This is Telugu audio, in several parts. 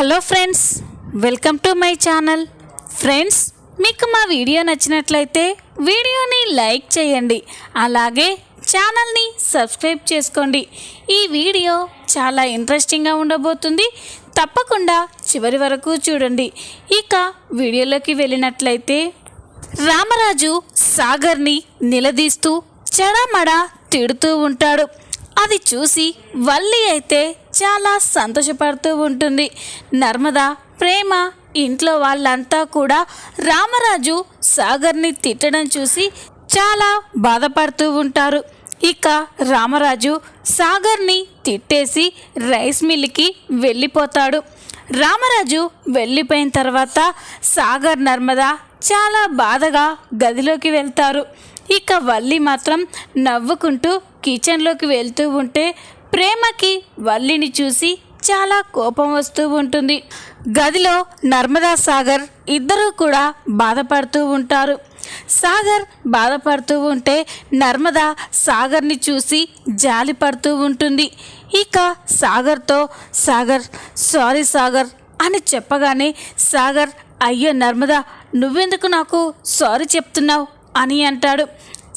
Hello friends welcome to my channel. Friends మీకు మా వీడియో నచ్చినట్లయితే వీడియోని లైక్ చేయండి. అలాగే ఛానల్ని సబ్స్క్రైబ్ చేసుకోండి. ఈ వీడియో చాలా ఇంట్రెస్టింగ్గా ఉండబోతుంది. తప్పకుండా చివరి వరకు చూడండి. ఇక వీడియోలోకి వెళ్ళినట్లయితే రామరాజు సాగర్ని నిలదీస్తూ చెడమడ తిడుతూ ఉంటాడు. అది చూసి వల్లి అయితే చాలా సంతోషపడుతూ ఉంటుంది. నర్మద ప్రేమ ఇంట్లో వాళ్ళంతా కూడా రామరాజు సాగర్ని తిట్టడం చూసి చాలా బాధపడుతూ ఉంటారు. ఇక రామరాజు సాగర్ని తిట్టేసి రైస్ మిల్కి వెళ్ళిపోతాడు. రామరాజు వెళ్ళిపోయిన తర్వాత సాగర్ నర్మద చాలా బాధగా గదిలోకి వెళ్తారు. ఇక వల్లి మాత్రం నవ్వుకుంటూ కిచెన్లోకి వెళ్తూ ఉంటే ప్రేమకి వల్లిని చూసి చాలా కోపం వస్తూ ఉంటుంది. గదిలో నర్మదా సాగర్ ఇద్దరూ కూడా బాధపడుతూ ఉంటారు. సాగర్ బాధపడుతూ ఉంటే నర్మదా సాగర్ని చూసి జాలి పడుతూ ఉంటుంది. ఇక సాగర్తో సాగర్ సారీ సాగర్ అని చెప్పగానే సాగర్ అయ్యో నర్మదా నువ్వెందుకు నాకు సారీ చెప్తున్నావు? అని అంటాడు.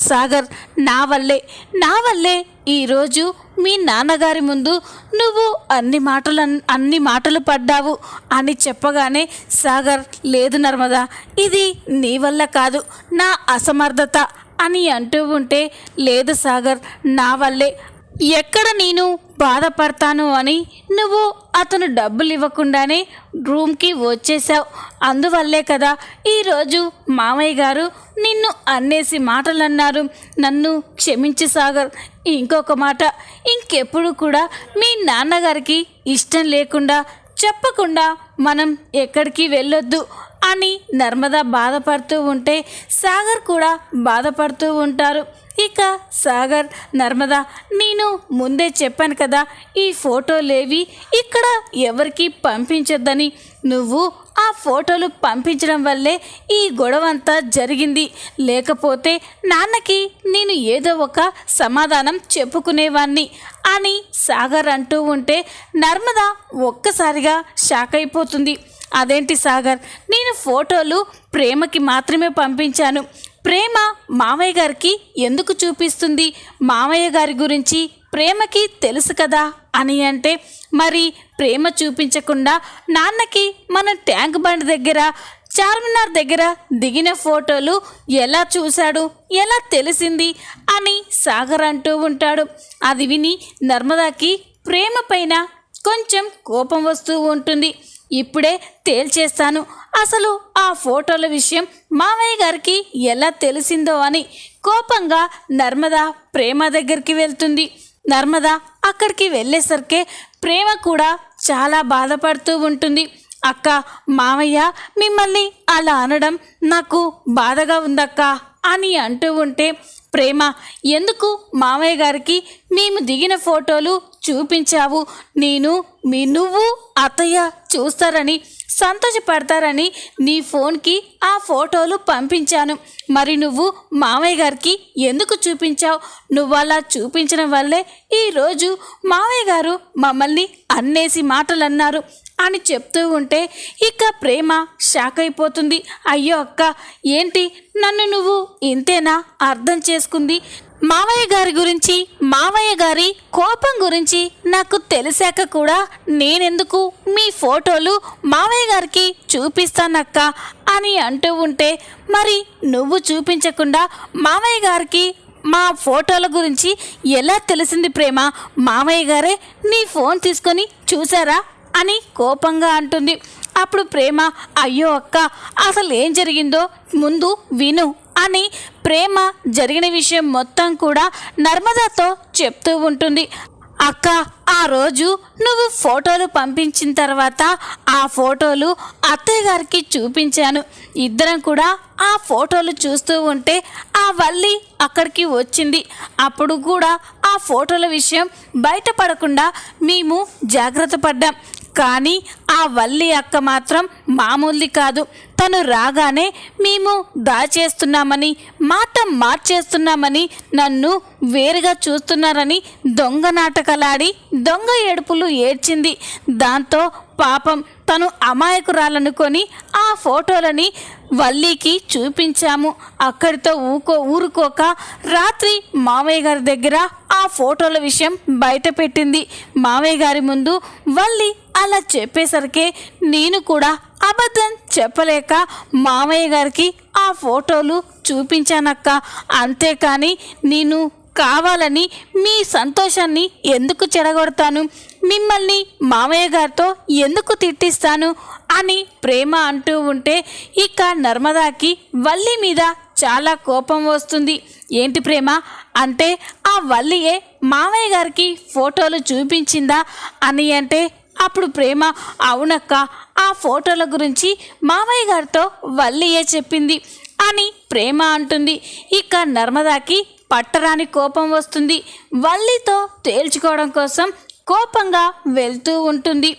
సాగర్ నా వల్లే నా వల్లే ఈరోజు మీ నాన్నగారి ముందు నువ్వు అన్ని మాటలు అన్ని మాటలు పడ్డావు అని చెప్పగానే సాగర్ లేదు నర్మదా ఇది నీ వల్ల కాదు నా అసమర్థత అని అంటూ ఉంటే లేదు సాగర్ నా వల్లే ఎక్కడ నేను బాధపడతాను అని నువ్వు అతను డబ్బులు ఇవ్వకుండానే రూమ్కి వచ్చేసావు అందువల్లే కదా ఈరోజు మామయ్య గారు నిన్ను అన్నేసి మాటలన్నారు. నన్ను క్షమించి సాగర్. ఇంకొక మాట ఇంకెప్పుడు కూడా మీ నాన్నగారికి ఇష్టం లేకుండా చెప్పకుండా మనం ఎక్కడికి వెళ్ళొద్దు. అని నర్మద బాధపడుతూ ఉంటే సాగర్ కూడా బాధపడుతూ ఉంటారు. ఇక సాగర్ నర్మద నేను ముందే చెప్పాను కదా ఈ ఫోటోలేవి ఇక్కడ ఎవరికి పంపించొద్దని. నువ్వు ఆ ఫోటోలు పంపించడం వల్లే ఈ గొడవ అంతా జరిగింది. లేకపోతే నాన్నకి నేను ఏదో ఒక సమాధానం చెప్పుకునేవాణ్ణి అని సాగర్ అంటూ ఉంటే నర్మద ఒక్కసారిగా షాక్ అయిపోతుంది. అదేంటి సాగర్? నేను ఫోటోలు ప్రేమకి మాత్రమే పంపించాను. ప్రేమ మామయ్య గారికి ఎందుకు చూపిస్తుంది? మామయ్య గారి గురించి ప్రేమకి తెలుసు కదా అని అంటే మరి ప్రేమ చూపించకుండా నాన్నకి మన ట్యాంక్ బండ్ దగ్గర చార్మినార్ దగ్గర దిగిన ఫోటోలు ఎలా చూశాడు ఎలా తెలిసింది అని సాగర్ అంటూ ఉంటాడు. అది విని నర్మదాకి ప్రేమ పైన కొంచెం కోపం వస్తూ ఉంటుంది. ఇప్పుడే తేల్చేస్తాను. అసలు ఆ ఫోటోల విషయం మామయ్య గారికి ఎలా తెలిసిందో అని కోపంగా నర్మద ప్రేమ దగ్గరికి వెళ్తుంది. నర్మద అక్కడికి వెళ్ళేసరికే ప్రేమ కూడా చాలా బాధపడుతూ ఉంటుంది. అక్క మామయ్య మిమ్మల్ని అలా అనడం నాకు బాధగా ఉందక్క అని అంటూ ఉంటే ప్రేమ. ఎందుకు? మామయ్య గారికి మేము దిగిన ఫోటోలు చూపించావు. నేను మీ నువ్వు అత్తయ్య చూస్తారని సంతోషపడతారని నీ ఫోన్కి ఆ ఫోటోలు పంపించాను. మరి నువ్వు మామయ్య గారికి ఎందుకు చూపించావు? నువ్వు అలా చూపించడం వల్లే ఈరోజు మామయ్య గారు మమ్మల్ని అన్నేసి మాటలు అన్నారు అని చెప్తూ ఉంటే ఇక ప్రేమ షాక్ అయిపోతుంది. అయ్యో అక్క ఏంటి? నన్ను నువ్వు ఇంతేనా అర్థం చేసుకుంది? మావయ్య గారి గురించి మావయ్య గారి కోపం గురించి నాకు తెలిసాక కూడా నేనెందుకు మీ ఫోటోలు మావయ్య గారికి చూపిస్తానక్క అని అంటూ ఉంటే మరి నువ్వు చూపించకుండా మావయ్య గారికి మా ఫోటోల గురించి ఎలా తెలిసింది ప్రేమ? మావయ్య గారే నీ ఫోన్ తీసుకొని చూసారా? అని కోపంగా అంటుంది. అప్పుడు ప్రేమ అయ్యో అక్క అసలు ఏం జరిగిందో? ముందు విను అని ప్రేమ జరిగిన విషయం మొత్తం కూడా నర్మదాతో చెప్తూ ఉంటుంది. అక్క ఆ రోజు నువ్వు ఫోటోలు పంపించిన తర్వాత ఆ ఫోటోలు అత్తయ్య గారికి చూపించాను. ఇద్దరం కూడా ఆ ఫోటోలు చూస్తూ ఉంటే ఆ వల్లి అక్కడికి వచ్చింది. అప్పుడు కూడా ఆ ఫోటోల విషయం బయటపడకుండా మేము జాగ్రత్త పడ్డాం. కానీ ఆ వల్లి అక్క మాత్రం మామూలుది కాదు. తను రాగానే మేము దాచేస్తున్నామని మాట మార్చేస్తున్నామని నన్ను వేరుగా చూస్తున్నారని దొంగ నాటకలాడి దొంగ ఏడుపులు ఏడ్చింది. దాంతో పాపం తను అమాయకురాలనుకొని ఆ ఫోటోలని వల్లీకి చూపించాము. అక్కడితో ఊకో ఊరుకోక రాత్రి మామయ్య గారి దగ్గర ఆ ఫోటోల విషయం బయట పెట్టింది మామయ్య గారి ముందు వల్లి అలా చెప్పేసరికి నేను కూడా అబద్ధం చెప్పలేక మామయ్య గారికి ఆ ఫోటోలు చూపించానక్క. అంతేకాని నేను కావాలని మీ సంతోషాన్ని ఎందుకు చెడగొడతాను? మిమ్మల్ని మామయ్య గారితో ఎందుకు తిట్టిస్తాను? అని ప్రేమ అంటూ ఉంటే ఇక నర్మదాకి వల్లి మీద చాలా కోపం వస్తుంది. ఏంటి ప్రేమ? అంటే ఆ వల్లియే మామయ్య గారికి ఫోటోలు చూపించిందా? అని అంటే అప్పుడు ప్రేమ అవునక్క ఆ ఫోటోల గురించి మామయ్య గారితో వల్లియే చెప్పింది అని ప్రేమ అంటుంది. ఇక నర్మదాకి పట్టరాని కోపం వస్తుంది. వల్లితో తేల్చుకోవడం కోసం కోపంగా వెళ్తూ ఉంటుంది.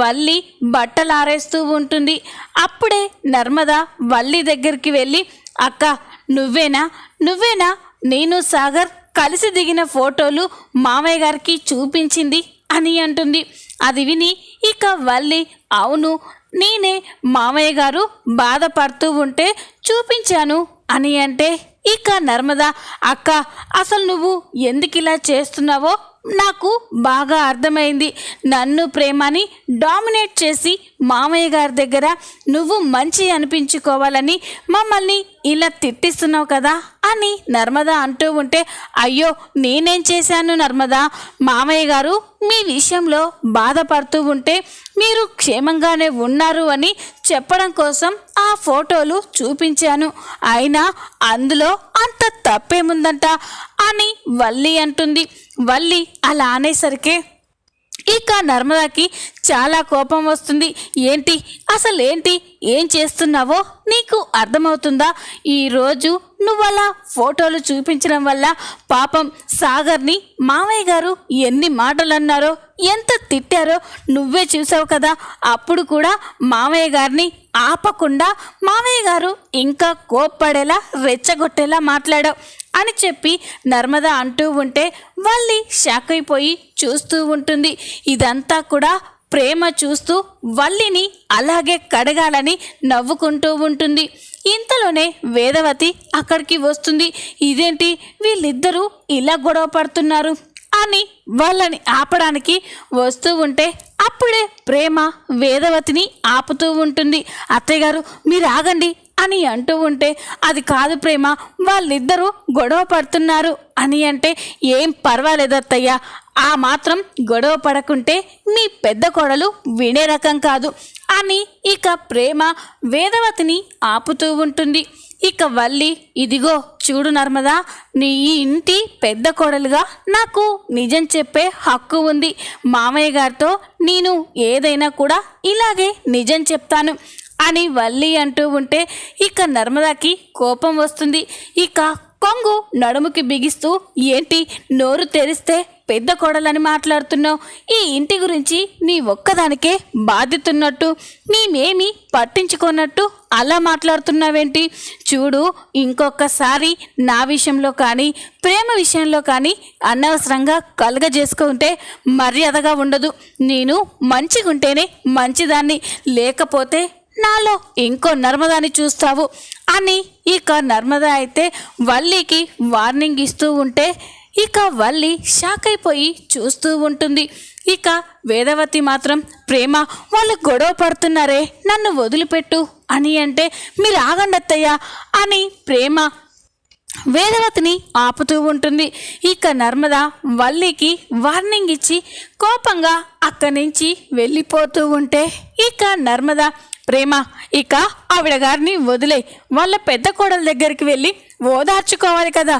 వల్లి బట్టలు ఆరేస్తూ ఉంటుంది. అప్పుడే నర్మద వల్లి దగ్గరికి వెళ్ళి అక్క నువ్వేనా? నువ్వేనా? నేను సాగర్ కలిసి దిగిన ఫోటోలు మామయ్య గారికి చూపించింది అని అంటుంది. అది విని ఇక వల్లి అవును నేనే మామయ్య గారు బాధపడుతూ ఉంటే చూపించాను అని అంటే ఇక నర్మద అక్క అసలు నువ్వు ఎందుకు ఇలా చేస్తున్నావో నాకు బాగా అర్థమైంది. నన్ను ప్రేమని డామినేట్ చేసి మామయ్య గారి దగ్గర నువ్వు మంచి అనిపించుకోవాలని మమ్మల్ని ఇలా తిట్టిస్తున్నావు కదా అని నర్మద అంటూ ఉంటే అయ్యో నేనేం చేశాను నర్మద? మామయ్య గారు మీ విషయంలో బాధపడుతూ ఉంటే మీరు క్షేమంగానే ఉన్నారు అని చెప్పడం కోసం ఆ ఫోటోలు చూపించాను. అయినా అందులో అంత తప్పేముందంట అని వల్లి అంటుంది. వల్లి అలా అనేసరికి ఇక నర్మదాకి చాలా కోపం వస్తుంది. ఏంటి? అసలు ఏంటి ఏం చేస్తున్నావో? నీకు అర్థమవుతుందా? ఈరోజు నువ్వు అలా ఫోటోలు చూపించడం వల్ల పాపం సాగర్ని మామయ్య గారు ఎన్ని మాటలు అన్నారో ఎంత తిట్టారో నువ్వే చూసావు కదా. అప్పుడు కూడా మామయ్య గారిని ఆపకుండా మామయ్య గారు ఇంకా కోప్పడేలా రెచ్చగొట్టేలా మాట్లాడావు అని చెప్పి నర్మద అంటూ ఉంటే వాళ్ళి షాక్ అయిపోయి చూస్తూ ఉంటుంది. ఇదంతా కూడా ప్రేమ చూస్తూ వల్లిని అలాగే కడగాలని నవ్వుకుంటూ ఉంటుంది. ఇంతలోనే వేదవతి అక్కడికి వస్తుంది. ఇదేంటి? వీళ్ళిద్దరూ ఇలా గొడవ పడుతున్నారు అని వాళ్ళని ఆపడానికి వస్తూ ఉంటే అప్పుడే ప్రేమ వేదవతిని ఆపుతూ ఉంటుంది. అత్తయ్య గారు మీరు ఆగండి. అని అంటూ ఉంటే అది కాదు ప్రేమ వాళ్ళిద్దరూ గొడవ పడుతున్నారు అని అంటే ఏం పర్వాలేదు అత్తయ్య. ఆ మాత్రం గొడవ పడకుంటే మీ పెద్ద కోడలు వినే రకం కాదు అని ఇక ప్రేమ వేదవతిని ఆపుతూ ఉంటుంది. ఇక వల్లి ఇదిగో చూడు నర్మదా నీ ఈ ఇంటి పెద్ద కోడలుగా నాకు నిజం చెప్పే హక్కు ఉంది. మామయ్య గారితో నేను ఏదైనా కూడా ఇలాగే నిజం చెప్తాను. అని వల్లి అంటూ ఉంటే ఇక నర్మదాకి కోపం వస్తుంది. ఇక కొంగు నడుముకి బిగిస్తూ ఏంటి నోరు తెరిస్తే పెద్ద కోడలని మాట్లాడుతున్నావు? ఈ ఇంటి గురించి నీ ఒక్కదానికే బాధ్యతున్నట్టు మేమేమి పట్టించుకోనట్టు అలా మాట్లాడుతున్నావేంటి? చూడు ఇంకొకసారి నా విషయంలో కానీ ప్రేమ విషయంలో కానీ అనవసరంగా కలుగజేసుకుంటే మర్యాదగా ఉండదు. నేను మంచిగుంటేనే మంచిదాన్ని లేకపోతే నాలో ఇంకో నర్మదాని చూస్తావు అని ఇక నర్మద అయితే వల్లికి వార్నింగ్ ఇస్తూ ఉంటే ఇక వల్లి షాక్ అయిపోయి చూస్తూ ఉంటుంది. ఇక వేదవతి మాత్రం ప్రేమ వాళ్ళు గొడవ పడుతున్నారే నన్ను వదిలిపెట్టు అని అంటే మీరు ఆగండత్తయ్యా అని ప్రేమ వేదవతిని ఆపుతూ ఉంటుంది. ఇక నర్మద వల్లికి వార్నింగ్ ఇచ్చి కోపంగా అక్కడి నుంచి వెళ్ళిపోతూ ఉంటే ఇక నర్మద ప్రేమ ఇక ఆవిడ గారిని వదిలే వాళ్ళ పెద్ద కోడల దగ్గరికి వెళ్ళి ఓదార్చుకోవాలి కదా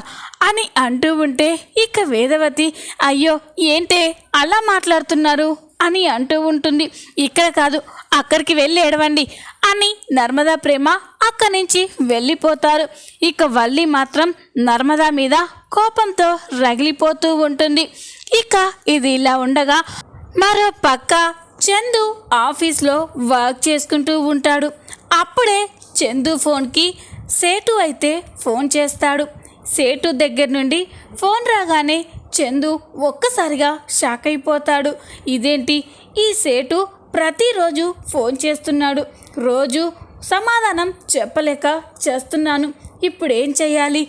అని అంటూ ఉంటే ఇక వేదవతి అయ్యో ఏంటే అలా మాట్లాడుతున్నారు అని అంటూ ఉంటుంది. ఇక్కడ కాదు అక్కడికి వెళ్ళి ఏడవండి అని నర్మదా ప్రేమ అక్కడి నుంచి వెళ్ళిపోతారు. ఇక వల్లి మాత్రం నర్మదా మీద కోపంతో రగిలిపోతూ ఉంటుంది. ఇక ఇది ఇలా ఉండగా మరో పక్క చందు ఆఫీస్లో వర్క్ చేసుకుంటూ ఉంటాడు. అప్పుడే చందు ఫోన్కి సేటు అయితే ఫోన్ చేస్తాడు. సేటు దగ్గర నుండి ఫోన్ రాగానే చందు ఒక్కసారిగా షాక్ అయిపోతాడు. ఇదేంటి? ఈ సేటు ప్రతిరోజు ఫోన్ చేస్తున్నాడు. రోజు సమాధానం చెప్పలేక చేస్తున్నాను. ఇప్పుడు ఏం చేయాలి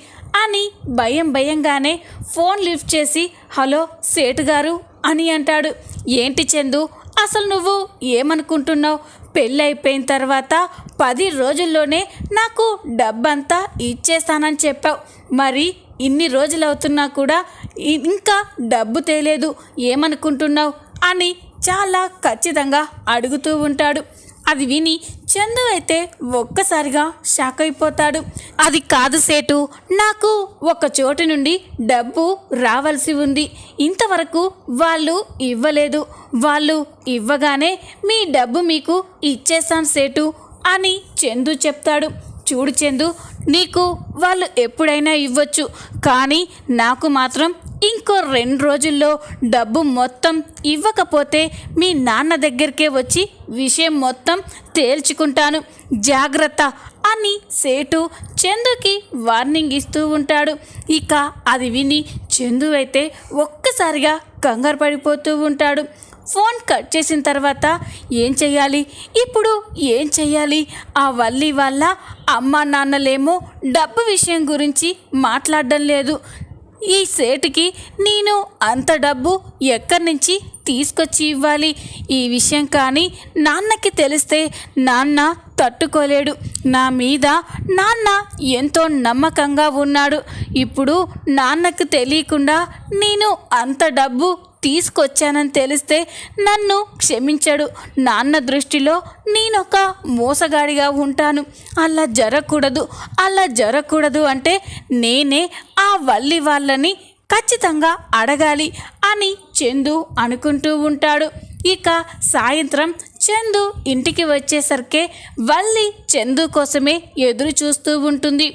అని భయం భయంగానే ఫోన్ లిఫ్ట్ చేసి హలో సేటు గారు అని అంటాడు. ఏంటి చందు అసలు నువ్వు ఏమనుకుంటున్నావు? పెళ్ళి అయిపోయిన తర్వాత పది రోజుల్లోనే నాకు డబ్బంతా ఇచ్చేస్తానని చెప్పావు. మరి ఇన్ని రోజులు అవుతున్నా కూడా ఇంకా డబ్బు తేలేదు. ఏమనుకుంటున్నావు? అని చాలా ఖచ్చితంగా అడుగుతూ ఉంటాడు. అది విని చందు అయితే ఒక్కసారిగా షాక్ అయిపోతాడు. అది కాదు సేటు నాకు ఒక చోటు నుండి డబ్బు రావాల్సి ఉంది. ఇంతవరకు వాళ్ళు ఇవ్వలేదు. వాళ్ళు ఇవ్వగానే మీ డబ్బు మీకు ఇచ్చేసాను సేటు అని చందు చెప్తాడు. చూడు చందు నీకు వాళ్ళు ఎప్పుడైనా ఇవ్వచ్చు. కానీ నాకు మాత్రం ఇంకో రెండు రోజుల్లో డబ్బు మొత్తం ఇవ్వకపోతే మీ నాన్న దగ్గరికే వచ్చి విషయం మొత్తం తేల్చుకుంటాను. జాగ్రత్త అని సేటు చందుకి వార్నింగ్ ఇస్తూ ఉంటాడు. ఇక అది విని చందు అయితే ఒక్కసారిగా కంగారు పడిపోతూ ఉంటాడు. ఫోన్ కట్ చేసిన తర్వాత ఏం చేయాలి ఇప్పుడు ఏం చేయాలి ఆ వల్లి వాళ్ళ అమ్మ నాన్నలేమో డబ్బు విషయం గురించి మాట్లాడడం లేదు. ఈ సేటుకి నేను అంత డబ్బు ఎక్కడి నుంచి తీసుకొచ్చి ఇవ్వాలి? ఈ విషయం కానీ నాన్నకి తెలిస్తే నాన్న తట్టుకోలేడు. నా మీద నాన్న ఎంతో నమ్మకంగా ఉన్నాడు. ఇప్పుడు నాన్నకు తెలియకుండా నేను అంత డబ్బు తీసుకొచ్చానని తెలిస్తే నన్ను క్షమించడు. నాన్న దృష్టిలో నేనొక మోసగాడిగా ఉంటాను. అలా జరగకూడదు అలా జరగకూడదు అంటే నేనే ఆ వల్లి వాళ్ళని ఖచ్చితంగా అడగాలి అని చందు అనుకుంటూ ఉంటాడు. ఇక సాయంత్రం చందు ఇంటికి వచ్చేసరికే వల్లి చందు కోసమే ఎదురు చూస్తూ ఉంటుంది.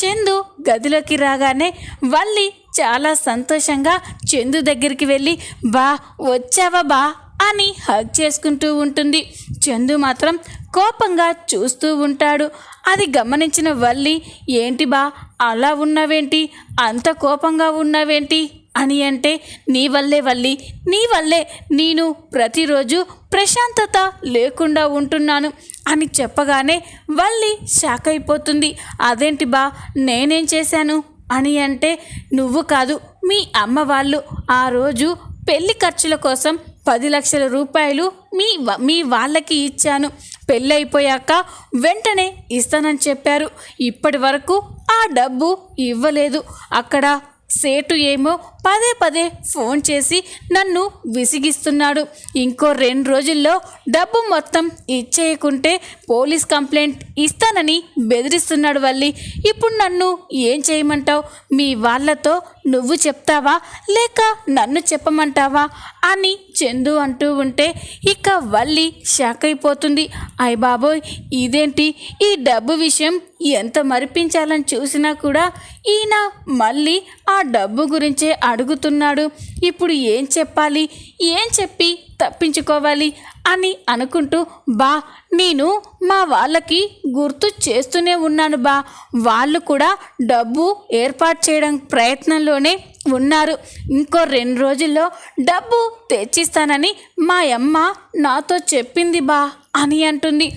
చందు గదిలోకి రాగానే వల్లి చాలా సంతోషంగా చందు దగ్గరికి వెళ్ళి బా వచ్చావా బా? అని హగ్ చేసుకుంటూ ఉంటుంది. చందు మాత్రం కోపంగా చూస్తూ ఉంటాడు. అది గమనించిన వల్లి ఏంటి బా అలా ఉన్నావేంటి? అంత కోపంగా ఉన్నావేంటి? అని అంటే నీ వల్లే వల్లి నీ వల్లే నేను ప్రతిరోజు ప్రశాంతత లేకుండా ఉంటున్నాను అని చెప్పగానే వల్లి షాక్ అయిపోతుంది. అదేంటి బా నేనేం చేశాను? అని అంటే నువ్వు కాదు మీ అమ్మ వాళ్ళు ఆ రోజు పెళ్ళి ఖర్చుల కోసం పది లక్షల రూపాయలు మీ వ- మీ వాళ్ళకి ఇచ్చాను. పెళ్ళైపోయాక వెంటనే ఇస్తానని చెప్పారు. ఇప్పటి వరకు ఆ డబ్బు ఇవ్వలేదు. అక్కడ సేటు ఏమో పదే పదే ఫోన్ చేసి నన్ను విసిగిస్తున్నాడు. ఇంకో రెండు రోజుల్లో డబ్బు మొత్తం ఇచ్చేయకుంటే పోలీస్ కంప్లైంట్ ఇస్తానని బెదిరిస్తున్నాడు వల్లి. ఇప్పుడు నన్ను ఏం చేయమంటావు? మీ వాళ్ళతో నువ్వు చెప్తావా? లేక నన్ను చెప్పమంటావా? అని చందు అంటూ ఉంటే ఇక వల్లి షాక్ అయిపోతుంది. అయ్ బాబోయ్ ఇదేంటి? ఈ డబ్బు విషయం ఎంత మరిపించాలని చూసినా కూడా ఈయన మళ్ళీ ఆ డబ్బు గురించే అడుగుతున్నాడు. ఇప్పుడు ఏం చెప్పాలి? ఏం చెప్పి తప్పించుకోవాలి? అని అనుకుంటూ బా నేను మా వాళ్ళకి గుర్తు చేస్తూనే ఉన్నాను బా. వాళ్ళు కూడా డబ్బు ఏర్పాటు చేయడం ప్రయత్నంలోనే ఉన్నారు. ఇంకో రెండు రోజుల్లో డబ్బు తెచ్చిస్తానని మా అమ్మ నాతో చెప్పింది బా అని అంటుంది.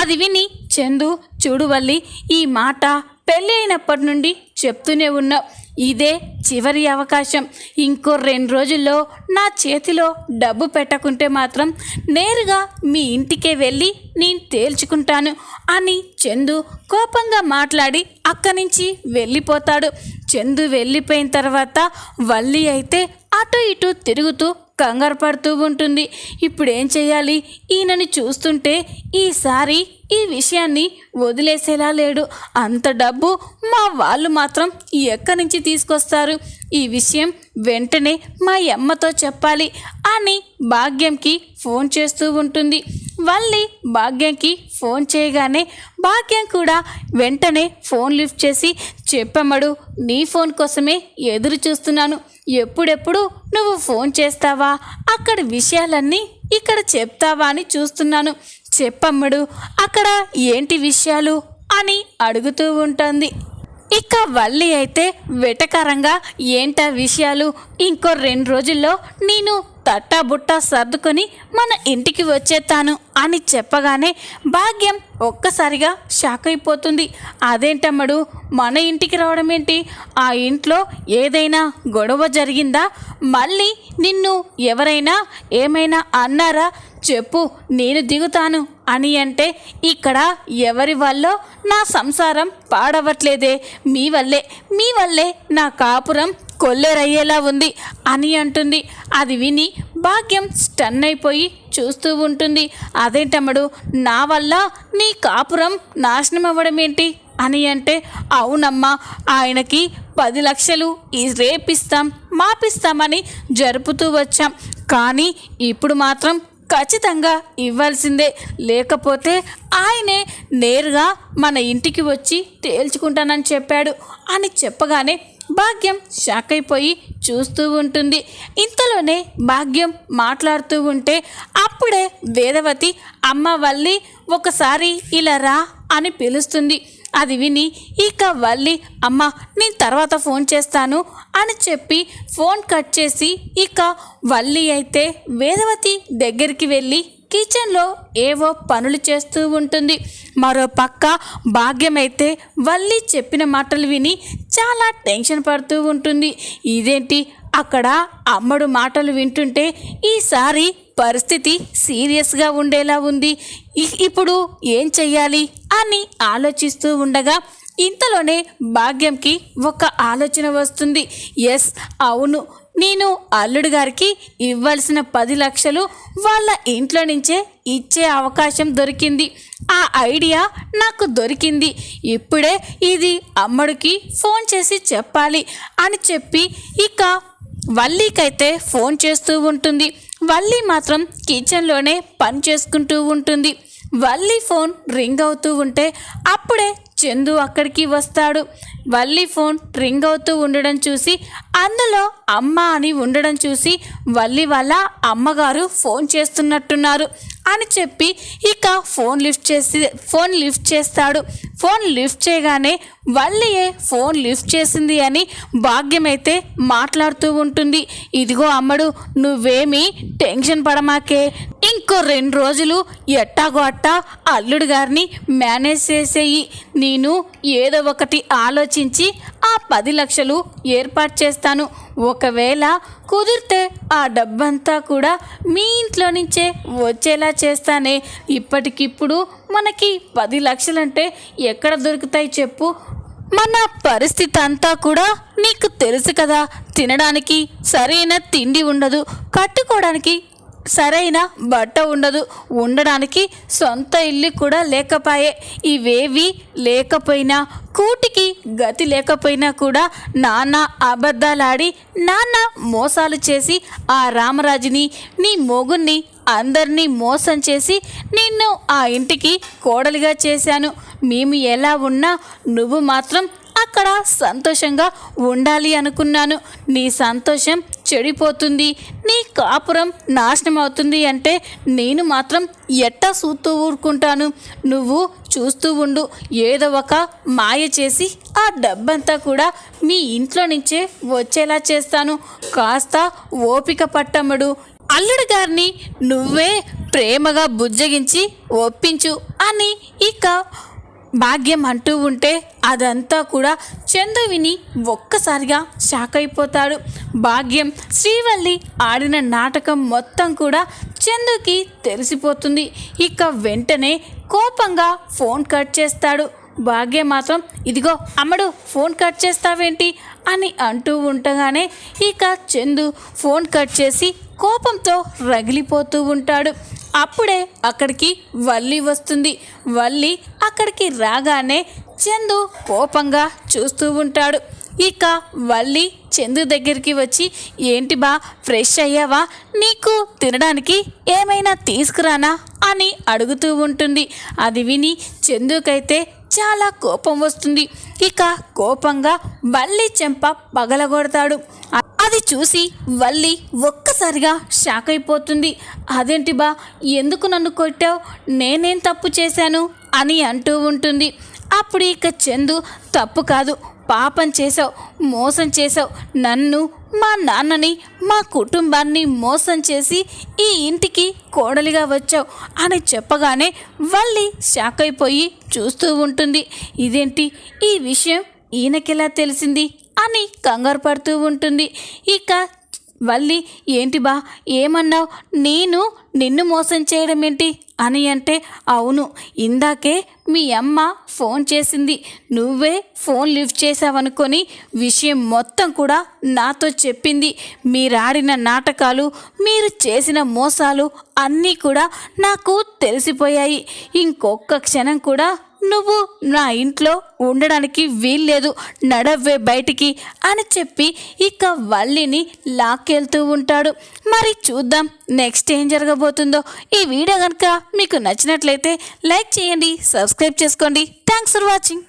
అది విని చందు చూడువల్లి ఈ మాట పెళ్ళి అయినప్పటి నుండి చెప్తూనే ఉన్నావు. ఇదే చివరి అవకాశం. ఇంకో రెండు రోజుల్లో నా చేతిలో డబ్బు పెట్టకుంటే మాత్రం నేరుగా మీ ఇంటికే వెళ్ళి నేను తేల్చుకుంటాను అని చందు కోపంగా మాట్లాడి అక్కడి నుంచి వెళ్ళిపోతాడు. చందు వెళ్ళిపోయిన తర్వాత వల్లి అయితే అటు ఇటు తిరుగుతూ కంగారు పడుతూ ఉంటుంది. ఇప్పుడు ఏం చేయాలి? ఈయనని చూస్తుంటే ఈసారి ఈ విషయాన్ని వదిలేసేలా లేడు. అంత డబ్బు మా వాళ్ళు మాత్రం ఎక్కడి నుంచి తీసుకొస్తారు? ఈ విషయం వెంటనే మా అమ్మతో చెప్పాలి అని భాగ్యంకి ఫోన్ చేస్తూ ఉంటుంది. వల్లి భాగ్యంకి ఫోన్ చేయగానే భాగ్యం కూడా వెంటనే ఫోన్ లిఫ్ట్ చేసి చెప్పమ్మడు నీ ఫోన్ కోసమే ఎదురు చూస్తున్నాను. ఎప్పుడెప్పుడు నువ్వు ఫోన్ చేస్తావా? అక్కడ విషయాలన్నీ ఇక్కడ చెప్తావా అని చూస్తున్నాను. చెప్పమ్మడు అక్కడ ఏంటి విషయాలు? అని అడుగుతూ ఉంటుంది. ఇక వల్లి అయితే వెటకరంగా ఏంటా విషయాలు? ఇంకో రెండు రోజుల్లో నేను తట్టాబుట్టా సర్దుకొని మన ఇంటికి వచ్చేస్తాను అని చెప్పగానే భాగ్యం ఒక్కసారిగా షాక్ అయిపోతుంది. అదేంటమ్మడు? మన ఇంటికి రావడం ఏంటి? ఆ ఇంట్లో ఏదైనా గొడవ జరిగిందా? మళ్ళీ నిన్ను ఎవరైనా ఏమైనా అన్నారా? చెప్పు నేను దిగుతాను అని అంటే ఇక్కడ ఎవరి వల్ల నా సంసారం పాడవట్లేదే. మీ వల్లే మీ వల్లే నా కాపురం కొల్లేరయ్యేలా ఉంది అని అంటుంది. అది విని భాగ్యం స్టన్ అయిపోయి చూస్తూ ఉంటుంది. అదేంటమ్మడు? నా వల్ల నీ కాపురం నాశనం అవ్వడం ఏంటి అని అంటే అవునమ్మా ఆయనకి పది లక్షలు ఈ రేపిస్తాం మాపిస్తామని జరుపుతూ వచ్చాం. కానీ ఇప్పుడు మాత్రం ఖచ్చితంగా ఇవ్వాల్సిందే. లేకపోతే ఆయనే నేరుగా మన ఇంటికి వచ్చి తేల్చుకుంటానని చెప్పాడు. అని చెప్పగానే భాగ్యం షాక్ అయిపోయి చూస్తూ ఉంటుంది. ఇంతలోనే భాగ్యం మాట్లాడుతూ ఉంటే అప్పుడే వేదవతి అమ్మ వల్లి ఒకసారి ఇలా రా అని పిలుస్తుంది. అది విని ఇక వల్లి అమ్మ నేను తర్వాత ఫోన్ చేస్తాను అని చెప్పి ఫోన్ కట్ చేసి ఇక వల్లి అయితే వేదవతి దగ్గరికి వెళ్ళి కిచెన్లో ఏవో పనులు చేస్తూ ఉంటుంది. మరో పక్క భాగ్యమైతే వల్లి చెప్పిన మాటలు విని చాలా టెన్షన్ పడుతూ ఉంటుంది. ఇదేంటి? అక్కడ అమ్మడు మాటలు వింటుంటే ఈసారి పరిస్థితి సీరియస్గా ఉండేలా ఉంది. ఇప్పుడు ఏం చెయ్యాలి అని ఆలోచిస్తూ ఉండగా ఇంతలోనే భాగ్యంకి ఒక ఆలోచన వస్తుంది. ఎస్ అవును. నేను అల్లుడు గారికి ఇవ్వాల్సిన పది లక్షలు వాళ్ళ ఇంట్లో నుంచే ఇచ్చే అవకాశం దొరికింది. ఆ ఐడియా నాకు దొరికింది. ఇప్పుడే ఇది అమ్మడికి ఫోన్ చేసి చెప్పాలి అని చెప్పి ఇక వల్లీకైతే ఫోన్ చేస్తూ ఉంటుంది. వల్లి మాత్రం కిచెన్లోనే పని చేసుకుంటూ ఉంటుంది. వల్లి ఫోన్ రింగ్ అవుతూ ఉంటే అప్పుడే చందు అక్కడికి వస్తాడు. వల్లి ఫోన్ రింగ్ అవుతూ ఉండడం చూసి అందులో అమ్మ అని ఉండడం చూసి వల్లి వాళ్ళ అమ్మగారు ఫోన్ చేస్తున్నట్టున్నారు. అని చెప్పి ఇక ఫోన్ లిఫ్ట్ చేసి ఫోన్ లిఫ్ట్ చేస్తాడు. ఫోన్ లిఫ్ట్ చేయగానే వల్లియే ఫోన్ లిఫ్ట్ చేసింది అని భాగ్యమైతే మాట్లాడుతూ ఉంటుంది. ఇదిగో అమ్మడు నువ్వేమీ టెన్షన్ పడమాకే. ఇంకో రెండు రోజులు ఎట్టాగో అట్టా అల్లుడు గారిని మేనేజ్ చేసేయి. నేను ఏదో ఒకటి ఆలోచించి ఆ పది లక్షలు ఏర్పాటు చేస్తాను. ఒకవేళ కుదిరితే ఆ డబ్బంతా కూడా మీ ఇంట్లో నుంచే వచ్చేలా చేస్తానే. ఇప్పటికిప్పుడు మనకి పది లక్షలంటే ఎక్కడ దొరుకుతాయి చెప్పు. మన పరిస్థితి అంతా కూడా నీకు తెలుసు కదా తినడానికి సరైన తిండి ఉండదు కట్టుకోవడానికి సరైన బట్ట ఉండదు. ఉండడానికి సొంత ఇల్లు కూడా లేకపాయే. ఇవేవి లేకపోయినా కూటికి గతి లేకపోయినా కూడా నాన్న అబద్ధాలాడి నాన్న మోసాలు చేసి ఆ రామరాజుని నీ మొగుణ్ణి అందరినీ మోసం చేసి నిన్ను ఆ ఇంటికి కోడలిగా చేశాను. మేము ఎలా ఉన్నా నువ్వు మాత్రం అక్కడ సంతోషంగా ఉండాలి అనుకున్నాను. నీ సంతోషం చెడిపోతుంది. నీ కాపురం నాశనం అవుతుంది అంటే నేను మాత్రం ఎట్టా చూస్తూ ఊరుకుంటాను. నువ్వు చూస్తూ ఉండు ఏదో ఒక మాయ చేసి ఆ డబ్బంతా కూడా మీ ఇంట్లో నుంచే వచ్చేలా చేస్తాను. కాస్త ఓపిక పట్టమ్మడు. అల్లుడు గారిని నువ్వే ప్రేమగా బుజ్జగించి ఒప్పించు అని ఇక భాగ్యం అంటూ ఉంటే అదంతా కూడా చందు విని ఒక్కసారిగా షాక్ అయిపోతాడు. భాగ్యం శ్రీవల్లి ఆడిన నాటకం మొత్తం కూడా చందుకి తెలిసిపోతుంది. ఇక వెంటనే కోపంగా ఫోన్ కట్ చేస్తాడు. భాగ్యం మాత్రం ఇదిగో అమ్మడు ఫోన్ కట్ చేస్తావేంటి? అని అంటూ ఉండగానే ఇక చందు ఫోన్ కట్ చేసి కోపంతో రగిలిపోతూ ఉంటాడు. అప్పుడే అక్కడికి వల్లి వస్తుంది. వల్లి అక్కడికి రాగానే చందు కోపంగా చూస్తూ ఉంటాడు. ఇక వల్లి చందు దగ్గరికి వచ్చి ఏంటి బా ఫ్రెష్ అయ్యావా? నీకు తినడానికి ఏమైనా తీసుకురానా? అని అడుగుతూ ఉంటుంది. అది విని చందుకైతే చాలా కోపం వస్తుంది. ఇక కోపంగా వల్లి చెంప పగలగొడతాడు. చూసి వల్లి ఒక్కసారిగా షాక్ అయిపోతుంది. అదేంటి బా ఎందుకు నన్ను కొట్టావు? నేనేం తప్పు చేశాను? అని అంటూ ఉంటుంది. అప్పుడు ఇక చందు తప్పు కాదు. పాపం చేసావు మోసం చేసావు నన్ను మా నాన్నని మా కుటుంబాన్ని మోసం చేసి ఈ ఇంటికి కోడలిగా వచ్చావు అని చెప్పగానే వల్లి షాక్ అయిపోయి చూస్తూ ఉంటుంది. ఇదేంటి? ఈ విషయం ఈయనకెలా తెలిసింది? అని కంగారు పడుతూ ఉంటుంది. ఇక వల్లి ఏంటి బా ఏమన్నావు? నేను నిన్ను మోసం చేయడం ఏంటి? అని అంటే అవును ఇందాకే మీ అమ్మ ఫోన్ చేసింది. నువ్వే ఫోన్ లిఫ్ట్ చేసావనుకొని విషయం మొత్తం కూడా నాతో చెప్పింది. మీరాడిన నాటకాలు మీరు చేసిన మోసాలు అన్నీ కూడా నాకు తెలిసిపోయాయి. ఇంకొక క్షణం కూడా నువ్వు నా ఇంట్లో ఉండడానికి వీల్లేదు నడవ్వే బయటికి అని చెప్పి ఇక వల్లిని లాక్కెళ్తూ ఉంటాడు. మరి చూద్దాం నెక్స్ట్ ఏం జరగబోతుందో. ఈ వీడియో కనుక మీకు నచ్చినట్లయితే లైక్ చేయండి సబ్స్క్రైబ్ చేసుకోండి. Thanks for watching.